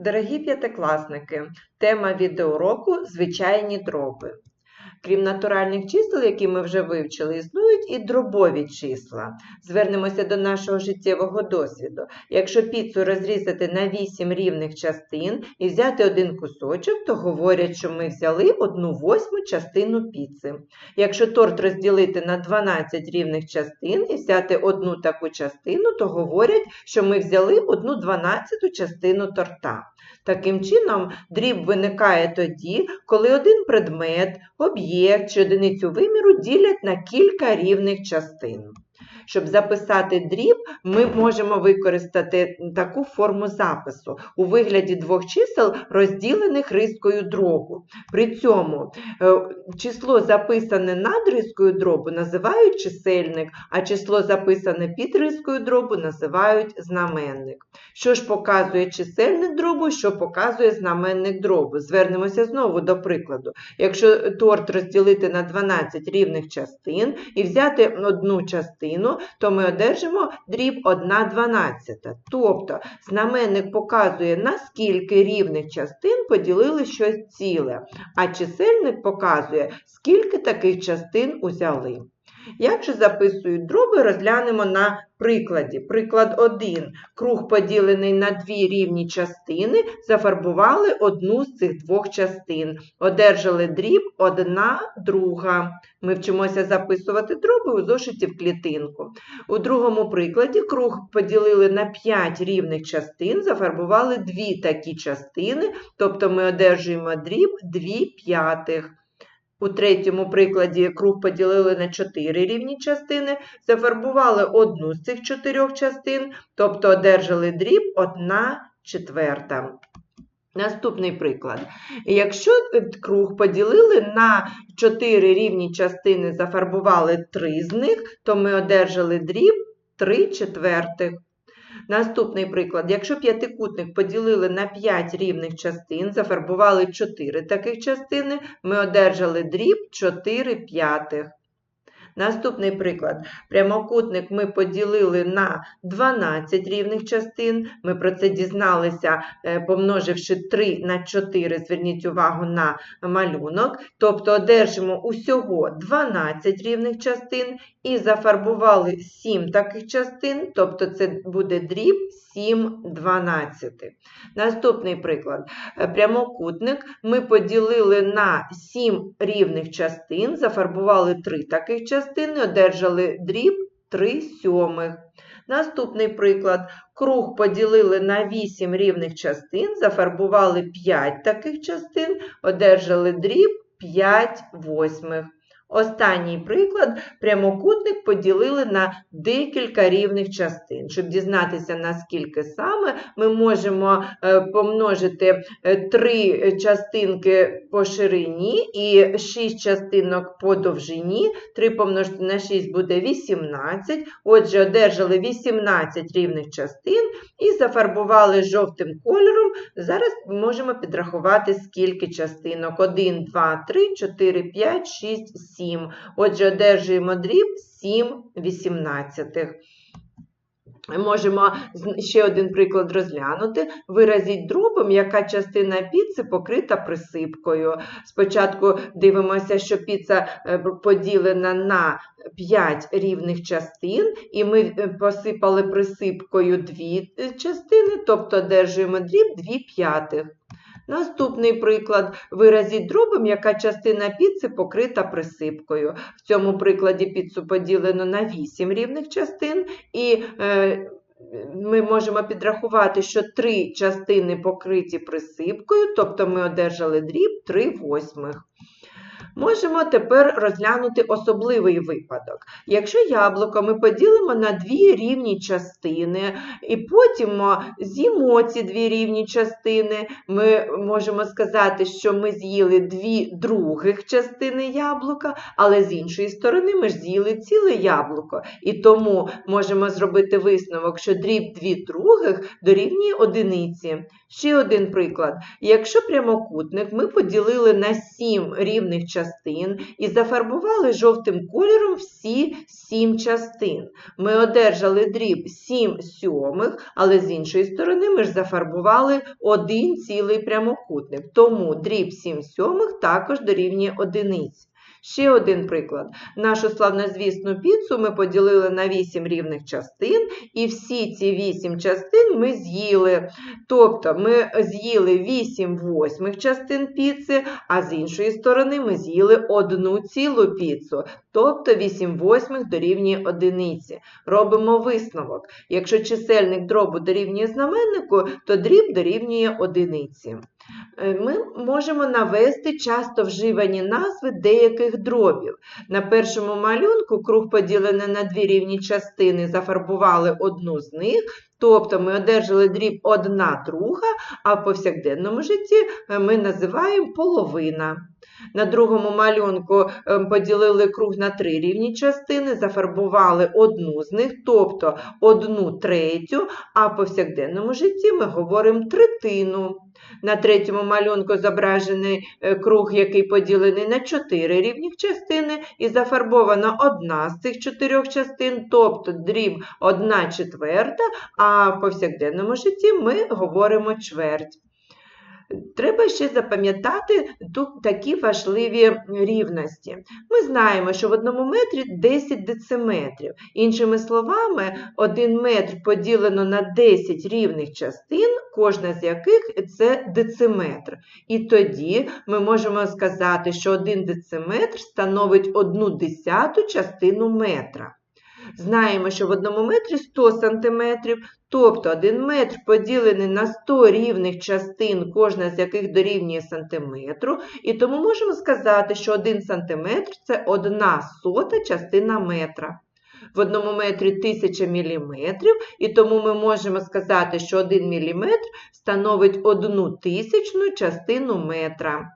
Дорогі п'ятикласники, тема відеоуроку звичайні дроби. Крім натуральних чисел, які ми вже вивчили, існують і дробові числа. Звернемося до нашого життєвого досвіду. Якщо піцу розрізати на 8 рівних частин і взяти один кусочок, то говорять, що ми взяли одну восьму частину піци. Якщо торт розділити на 12 рівних частин і взяти одну таку частину, то говорять, що ми взяли одну дванадцяту частину торта. Таким чином, дріб виникає тоді, коли один предмет, об'єкт чи одиницю виміру ділять на кілька рівних частин. Щоб записати дріб, ми можемо використати таку форму запису у вигляді двох чисел, розділених рискою дробу. При цьому е, число, записане над рискою дробу, називають чисельник, а число, записане під рискою дробу, називають знаменник. Що ж показує чисельник дробу, що показує знаменник дробу? Звернемося знову до прикладу. Якщо торт розділити на 12 рівних частин і взяти одну частину, то ми одержимо дріб 1 дванадцята. Тобто знаменник показує, наскільки рівних частин поділили щось ціле, а чисельник показує, скільки таких частин узяли. Як же записують дроби, розглянемо на прикладі. Приклад 1. Круг поділений на дві рівні частини, зафарбували одну з цих двох частин. Одержали дріб одна друга. Ми вчимося записувати дроби у зошиті в клітинку. У другому прикладі круг поділили на 5 рівних частин, зафарбували дві такі частини, тобто ми одержуємо дріб 2 п'ятих. У третьому прикладі круг поділили на 4 рівні частини, зафарбували одну з цих чотирьох частин, тобто одержали дріб 1 четверта. Наступний приклад. Якщо круг поділили на 4 рівні частини, зафарбували 3 з них, то ми одержали дріб 3 четвертих. Наступний приклад. Якщо п'ятикутник поділили на 5 рівних частин, зафарбували 4 таких частини, ми одержали дріб 4 п'ятих. Наступний приклад. Прямокутник ми поділили на 12 рівних частин. Ми про це дізналися, е, помноживши 3 на 4, зверніть увагу на малюнок. Тобто одержимо усього 12 рівних частин і зафарбували 7 таких частин, тобто це буде дріб 7 дванадцятих. Наступний приклад. Е, прямокутник ми поділили на 7 рівних частин, зафарбували 3 таких частини, одержали дріб 3 сьомих. Наступний приклад. Круг поділили на 8 рівних частин, зафарбували 5 таких частин, одержали дріб 5 восьмих. Останній приклад прямокутник поділили на декілька рівних частин. Щоб дізнатися, наскільки саме, ми можемо е, помножити е, три частинки по ширині і 6 частинок по довжині. 3 помножити на 6 буде 18. Отже, одержали 18 рівних частин і зафарбували жовтим кольором. Зараз можемо підрахувати, скільки частинок. 1, 2, 3, 4, 5, 6, 7. 7. Отже, одержуємо дріб 7 вісімнадцятих. Можемо ще один приклад розглянути. Виразіть дробом, яка частина піци покрита присипкою. Спочатку дивимося, що піца е, поділена на 5 рівних частин, і ми е, посипали присипкою дві е, частини, тобто одержуємо дріб 2 п'ятих. Наступний приклад. Виразіть дробом, яка частина піци покрита присипкою. В цьому прикладі піцу поділено на 8 рівних частин, і е, ми можемо підрахувати, що три частини покриті присипкою, тобто ми одержали дріб 3 восьмих. Можемо тепер розглянути особливий випадок. Якщо яблуко ми поділимо на дві рівні частини, і потім з'їмо ці дві рівні частини, ми можемо сказати, що ми з'їли дві других частини яблука, але з іншої сторони ми ж з'їли ціле яблуко. І тому можемо зробити висновок, що дріб дві других дорівнює одиниці. Ще один приклад. Якщо прямокутник ми поділили на сім рівних частин, частин і зафарбували жовтим кольором всі 7 частин. Ми одержали дріб 7 сьомих, але з іншої сторони ми ж зафарбували один цілий прямокутник. Тому дріб 7 сьомих також дорівнює одиниці. Ще один приклад. Нашу славнозвісну піцу ми поділили на 8 рівних частин, і всі ці 8 частин ми з'їли. Тобто ми з'їли 8 восьмих частин піци, а з іншої сторони ми з'їли одну цілу піцу. Тобто 8 восьмих дорівнює одиниці. Робимо висновок. Якщо чисельник дробу дорівнює знаменнику, то дріб дорівнює одиниці. Е, Ми можемо навести часто вживані назви деяких дробів. На першому малюнку круг поділений на дві рівні частини, зафарбували одну з них, тобто ми одержали дріб одна друга, а в повсякденному житті е, ми називаємо половина. На другому малюнку е, поділили круг на три рівні частини, зафарбували одну з них, тобто одну третю, а в повсякденному житті ми говоримо третину. На третьому малюнку зображений е, круг, який поділений на чотири рівних частини, і зафарбована одна з цих чотирьох частин, тобто дріб одна четверта, а в повсякденному житті ми говоримо чверть. Треба ще запам'ятати такі важливі рівності. Ми знаємо, що в одному метрі 10 дециметрів. Іншими словами, один метр поділено на 10 рівних частин, кожна з яких це дециметр. І тоді ми можемо сказати, що один дециметр становить одну десяту частину метра. Знаємо, що в одному метрі 100 см, тобто 1 метр поділений на 100 рівних частин, кожна з яких дорівнює сантиметру, і тому можемо сказати, що 1 см – це 1 сота частина метра. В одному метрі 1000 мм, і тому ми можемо сказати, що 1 мм становить 1 тисячну частину метра.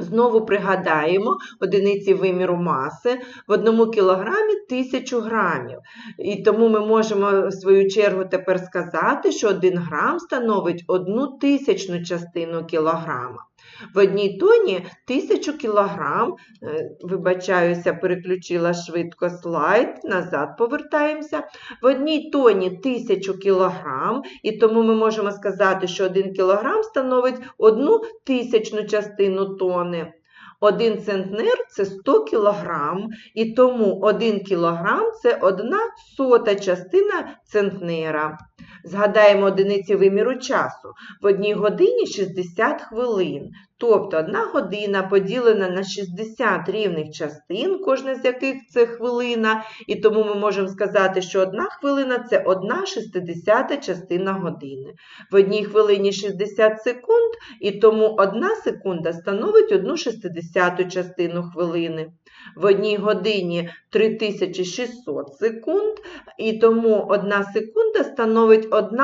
Знову пригадаємо одиниці виміру маси в одному кілограмі 1000 грамів. І тому ми можемо в свою чергу тепер сказати, що 1 грам становить одну тисячну частину кілограма. В одній тоні 1000 кілограм, е, вибачаюся, переключила швидко слайд, назад повертаємося. В одній тоні 1000 кілограм, і тому ми можемо сказати, що 1 кілограм становить 1 тисячну частину тони. Один центнер це 100 кілограм, і тому 1 кілограм це 1 сота частина центнера. Згадаємо одиниці виміру часу. В одній годині 60 хвилин. Тобто 1 година поділена на 60 рівних частин, кожна з яких це хвилина, і тому ми можемо сказати, що 1 хвилина це 1 60 частина години. В одній хвилині 60 секунд, і тому 1 секунда становить 1 60 частину хвилини. В одній годині 3600 секунд, і тому 1 секунда становить 1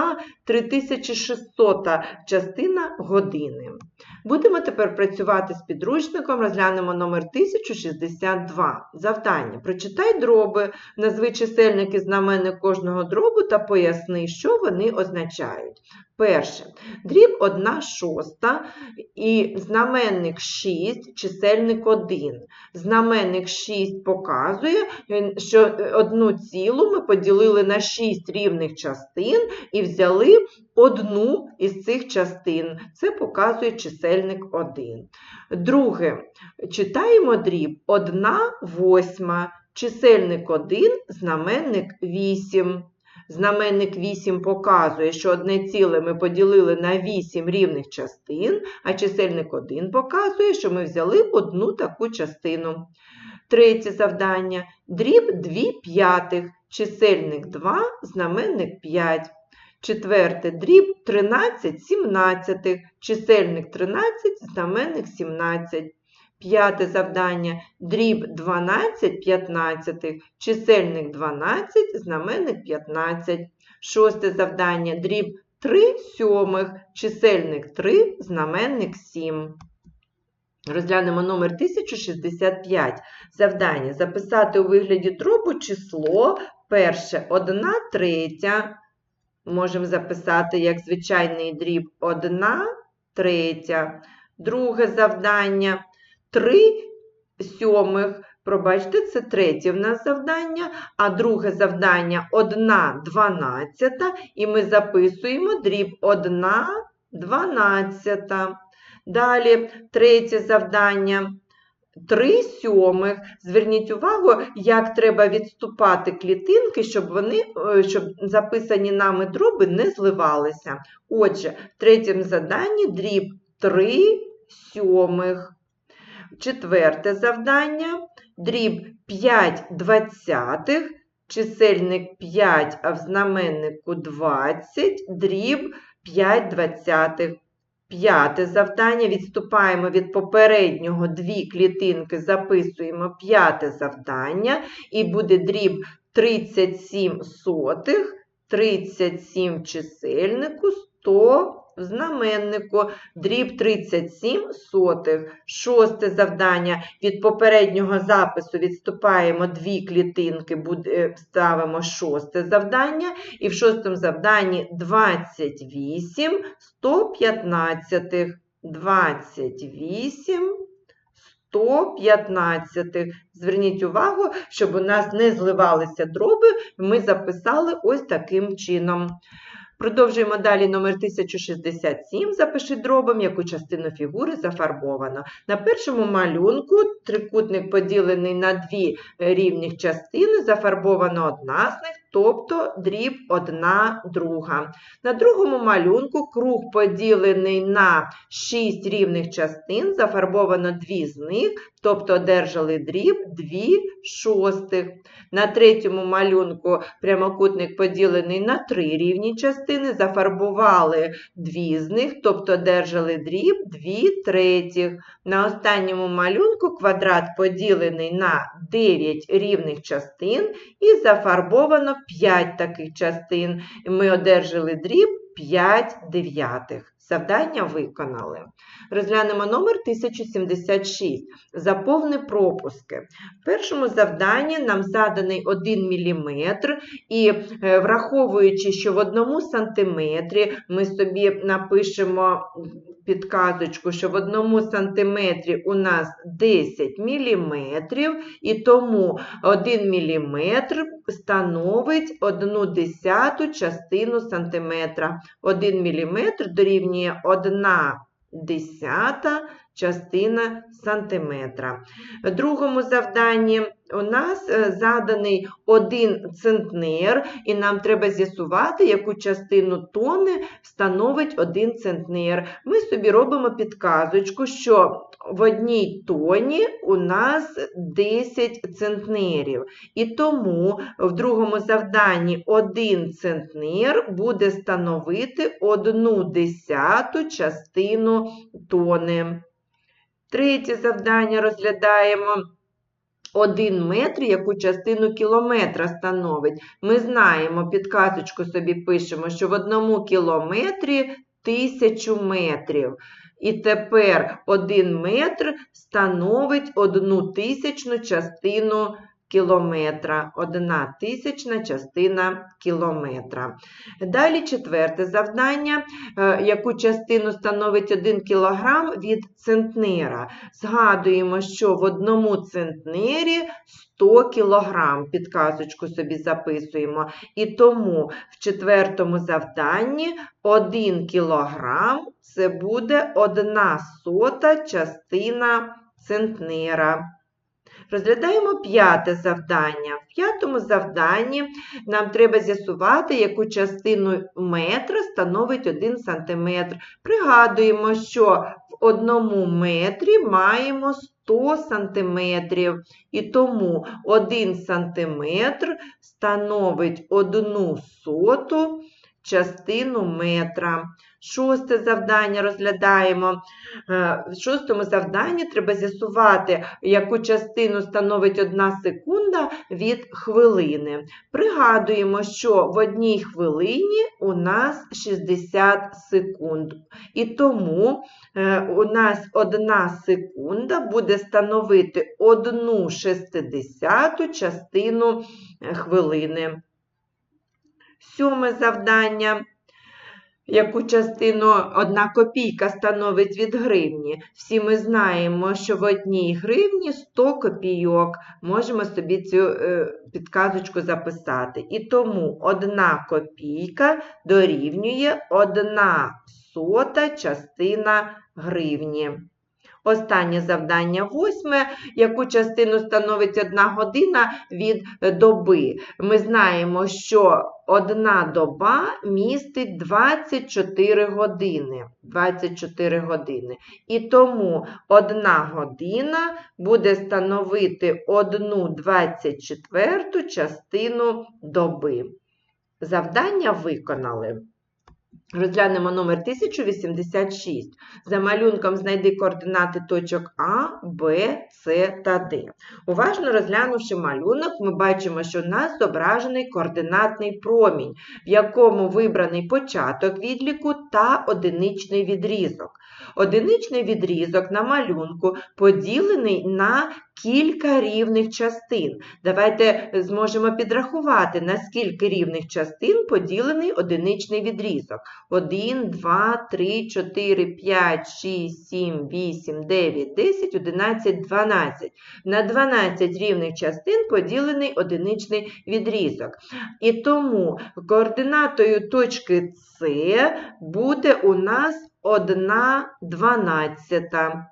3600 частина години. Будемо тепер працювати з підручником, розглянемо номер 1062. Завдання. Прочитай дроби, назви чисельники знаменник кожного дробу та поясни, що вони означають. Перше. Дріб 1 шоста і знаменник 6, чисельник 1. Знаменник 6 показує, що одну цілу ми поділили на 6 рівних частин і взяли одну із цих частин. Це показує чисельник 1. Друге, читаємо дріб 1 восьма, чисельник 1, знаменник 8. Знаменник 8 показує, що одне ціле ми поділили на 8 рівних частин, а чисельник 1 показує, що ми взяли одну таку частину. Третє завдання. Дріб 2 п'ятих, чисельник 2, знаменник 5. Четверте дріб 13 сімнадцятих, чисельник 13, знаменник 17. П'яте завдання дріб 12 15, чисельник 12, знаменник 15. Шосте завдання дріб 3 сьомих, чисельник 3, знаменник 7. Розглянемо номер 1065. Завдання записати у вигляді дробу число перше 1 третя. Можемо записати як звичайний дріб 1 третя. Друге завдання 3 сьомих. Пробачте, це третє в нас завдання, а друге завдання 1 дванадцята, і ми записуємо дріб 1 дванадцята. Далі третє завдання 3 сьомих. Зверніть увагу, як треба відступати клітинки, щоб вони, е, щоб записані нами дроби не зливалися. Отже, в третьому заданні дріб 3 сьомих. Четверте завдання дріб 5 двадцятих, чисельник 5, а в знаменнику 20, дріб 5 двадцятих. П'яте завдання. Відступаємо від попереднього дві клітинки, записуємо п'яте завдання, і буде дріб 37 сотих, 37 в чисельнику, 100 в знаменнику, дріб 37 сотих. Шосте завдання. Від попереднього запису відступаємо дві клітинки, ставимо шосте завдання. І в шостому завданні 28 115. 28 115. Зверніть увагу, щоб у нас не зливалися дроби, ми записали ось таким чином. Продовжуємо далі номер 1067. Запиши дробом, яку частину фігури зафарбовано. На першому малюнку трикутник поділений на дві рівні рівних частини, зафарбовано одна з них, тобто дріб одна друга. На другому малюнку круг поділений на 6 рівних частин, зафарбовано дві з них, тобто одержали дріб 2 шостих. На третьому малюнку прямокутник поділений на три рівні частини, зафарбували дві з них, тобто одержали дріб 2 третіх. На останньому малюнку квадрат поділений на 9 рівних частин і зафарбовано 5 таких частин. І Ми одержали дріб 5 дев'ятих. Завдання виконали. Розглянемо номер 1076. Заповни пропуски. В першому завданні нам заданий 1 мм, і е, враховуючи, що в одному сантиметрі ми собі напишемо підказочку, що в одному сантиметрі у нас 10 мм, і тому 1 мм становить 1 десяту частину сантиметра. 1 мм дорівнює 1 десята частина сантиметра. В другому завданні у нас е, заданий 1 центнер, і нам треба з'ясувати, яку частину тони становить 1 центнер. Ми собі робимо підказочку, що в одній тоні у нас 10 центнерів. І тому в другому завданні 1 центнер буде становити 1 десяту частину тони. Третє завдання розглядаємо. 1 метр, яку частину кілометра становить. Ми знаємо, підказочку собі пишемо, що в одному кілометрі тисячу метрів. І тепер 1 метр становить одну тисячну частину кілометра. Одна тисячна частина кілометра. Далі четверте завдання, е, яку частину становить 1 кілограм від центнера. Згадуємо, що в одному центнері 100 кілограм, підказочку собі записуємо. І тому в четвертому завданні 1 кілограм це буде 1 сота частина центнера. Розглядаємо п'яте завдання. В п'ятому завданні нам треба з'ясувати, яку частину метра становить 1 см. Пригадуємо, що в одному метрі маємо 100 см. І тому 1 см становить 1 соту частину метра. Шосте завдання розглядаємо. Е, В шостому завданні треба з'ясувати, яку частину становить 1 секунда від хвилини. Пригадуємо, що в одній хвилині у нас 60 секунд. І тому е, у нас 1 секунда буде становити 1 шестидесяту частину е, хвилини. Сьоме завдання. яку частину одна копійка становить від гривні. Всі ми знаємо, що в одній гривні 100 копійок. Можемо собі цю е, підказочку записати. І тому одна копійка дорівнює одна сота частина гривні. Останнє завдання восьме. Яку частину становить одна година від е, доби? Ми знаємо, що одна доба містить 24 години. 24 години. І тому одна година буде становити одну 24 частину доби. Завдання виконали. Розглянемо номер 1086. За малюнком знайди координати точок А, Б, С та Д. Уважно розглянувши малюнок, ми бачимо, що у нас зображений координатний промінь, в якому вибраний початок відліку та одиничний відрізок. Одиничний відрізок на малюнку поділений на кілька рівних частин. Давайте зможемо підрахувати, на скільки рівних частин поділений одиничний відрізок. 1, 2, 3, 4, 5, 6, 7, 8, 9, 10, 11, 12. На 12 рівних частин поділений одиничний відрізок. І тому координатою точки С буде у нас 1 дванадцята.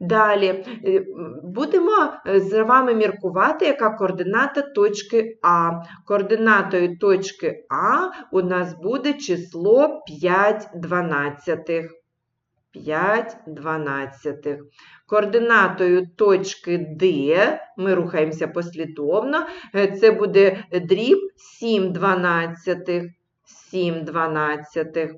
Далі е, будемо е, з вами міркувати, яка координата точки А. Координатою точки А у нас буде число 5 дванадцятих. 5 дванадцятих. Координатою точки Д, ми рухаємося послідовно, е, це буде дріб 7 дванадцятих. 7 дванадцятих.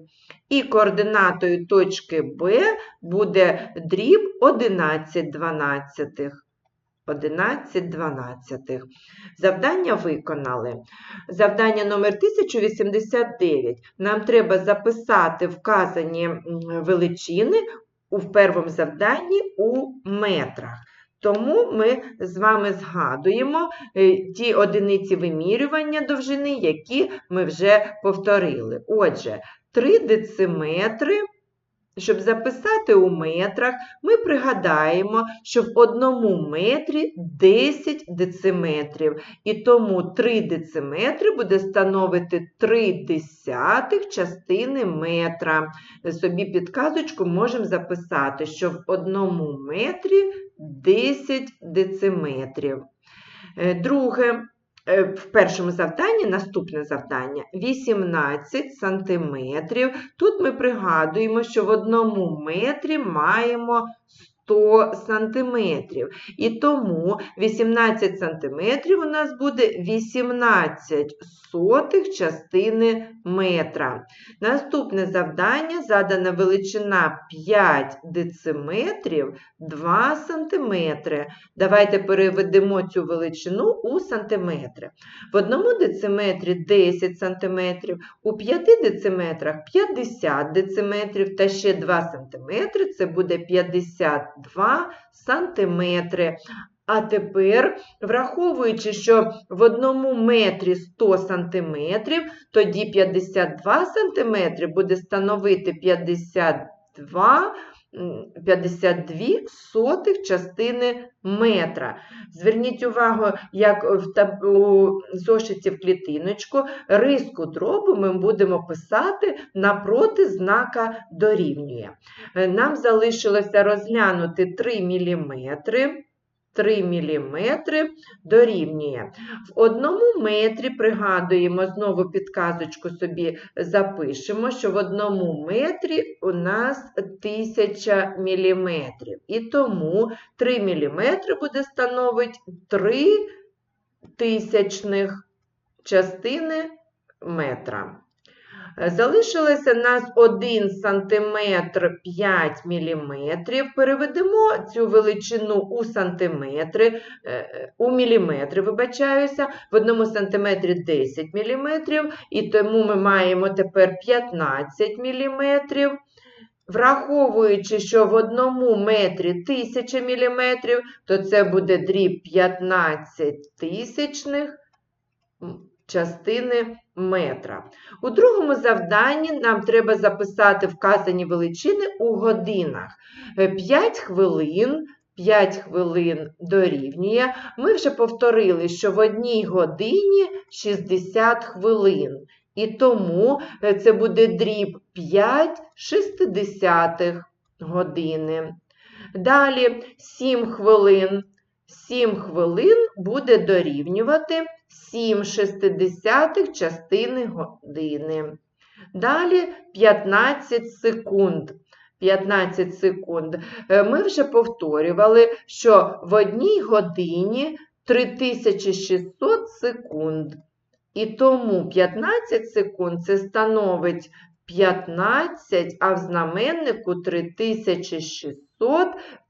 І координатою точки Б буде дріб 11 дванадцятих. 11 дванадцятих. Завдання виконали. Завдання номер 1089. Нам треба записати вказані величини у першому завданні у метрах. Тому ми з вами згадуємо е, ті одиниці вимірювання довжини, які ми вже повторили. Отже, 3 дециметри. Щоб записати у метрах, ми пригадаємо, що в одному метрі 10 дециметрів. І тому 3 дециметри буде становити 3 десятих частини метра. Собі підказочку можемо записати, що в одному метрі 10 дециметрів. Е, друге, в першому завданні, наступне завдання 18 сантиметрів. Тут ми пригадуємо, що в одному метрі маємо 100 сантиметрів. І тому 18 сантиметрів у нас буде 18 сотих частини метра. Наступне завдання задана величина 5 дециметрів 2 сантиметри. Давайте переведемо цю величину у сантиметри. В одному дециметрі 10 сантиметрів, у 5 дециметрах 50 дециметрів та ще 2 сантиметри – це буде 52 сантиметри. А тепер, враховуючи, що в одному метрі 100 сантиметрів, тоді 52 сантиметри буде становити 52 52 сотих частини метра. Зверніть увагу, як в таблу зошиті в клітиночку, риску дробу ми будемо писати напроти знака дорівнює. Нам залишилося розглянути 3 міліметри. 3 мм дорівнює. В одному метрі, пригадуємо, знову підказочку собі запишемо, що в одному метрі у нас 1000 мм. І тому 3 мм буде становити 3 тисячних частини метра. Залишилося нас 1 см 5 мм. Переведемо цю величину у сантиметри, е, у міліметри, вибачаюся, в одному сантиметрі 10 мм, і тому ми маємо тепер 15 мм. Враховуючи, що в одному метрі 1000 мм, то це буде дріб 15 тисячних частини метра. У другому завданні нам треба записати вказані величини у годинах. 5 хвилин. 5 хвилин дорівнює. Ми вже повторили, що в одній годині 60 хвилин. І тому е, це буде дріб 5 шестидесятих години. Далі 7 хвилин. 7 хвилин буде дорівнювати 7 шестидесятих частини години. Далі 15 секунд. 15 секунд. Е, Ми вже повторювали, що в одній годині 3600 секунд. І тому 15 секунд це становить 15, а в знаменнику 3600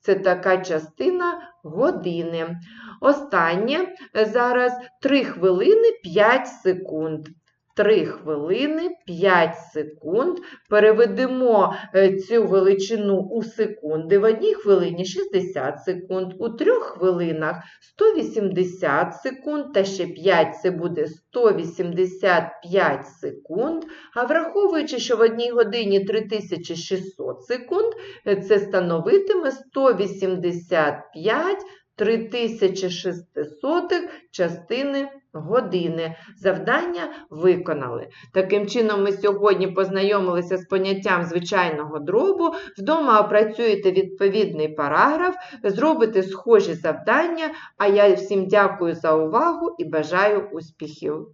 це така частина години. Останнє е, зараз 3 хвилини 5 секунд. 3 хвилини 5 секунд. Переведемо е, цю величину у секунди. В одній хвилині 60 секунд, у трьох хвилинах 180 секунд, та ще 5 це буде 185 секунд. А враховуючи, що в одній годині 3600 секунд, е, це становитиме 185 3600 частини години. Завдання виконали. Таким чином, ми сьогодні познайомилися з поняттям звичайного дробу. Вдома опрацюєте відповідний параграф, зробите схожі завдання. А я всім дякую за увагу і бажаю успіхів!